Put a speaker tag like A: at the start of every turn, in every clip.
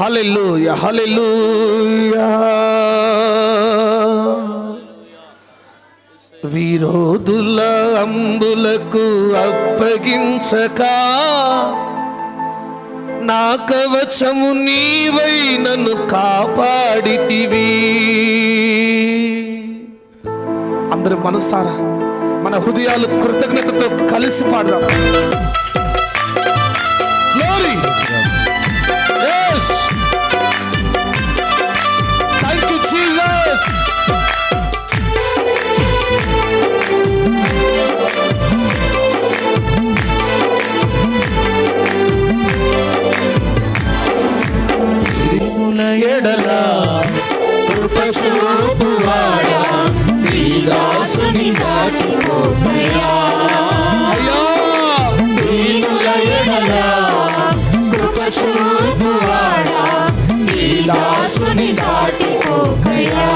A: హల్లెలూయ హల్లెలూయ విరోధుల అంబులకు అప్పగించక నా కవచము నీవై నన్ను కాపాడితివి. అందరి మనసారా మన హృదయాలు కృతజ్ఞతతో కలిసి పాడదాం. ఎడల కృప చూపువాడా
B: నీ దాసుని దాటిపోకయా దీనుల ఎడల నీ దాసుని దాటిపోకయా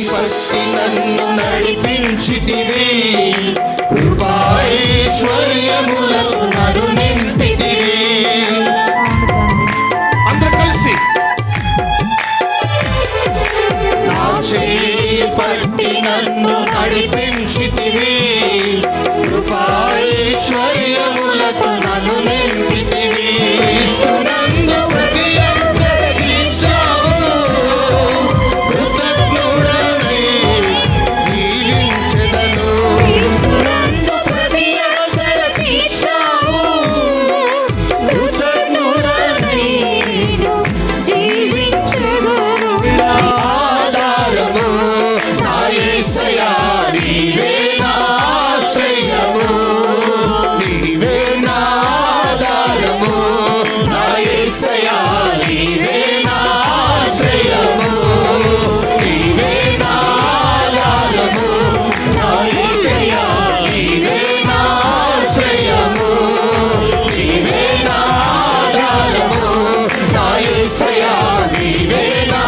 B: పట్టి నన్ను నడిపించితివి. కృపాైశ్వర్యములకు నన్ను నింపితివి.
A: అందరూ కలిసి.
B: నా చేయి పట్టి నన్ను నడిపించితివి. ఏసయా నీవేనా?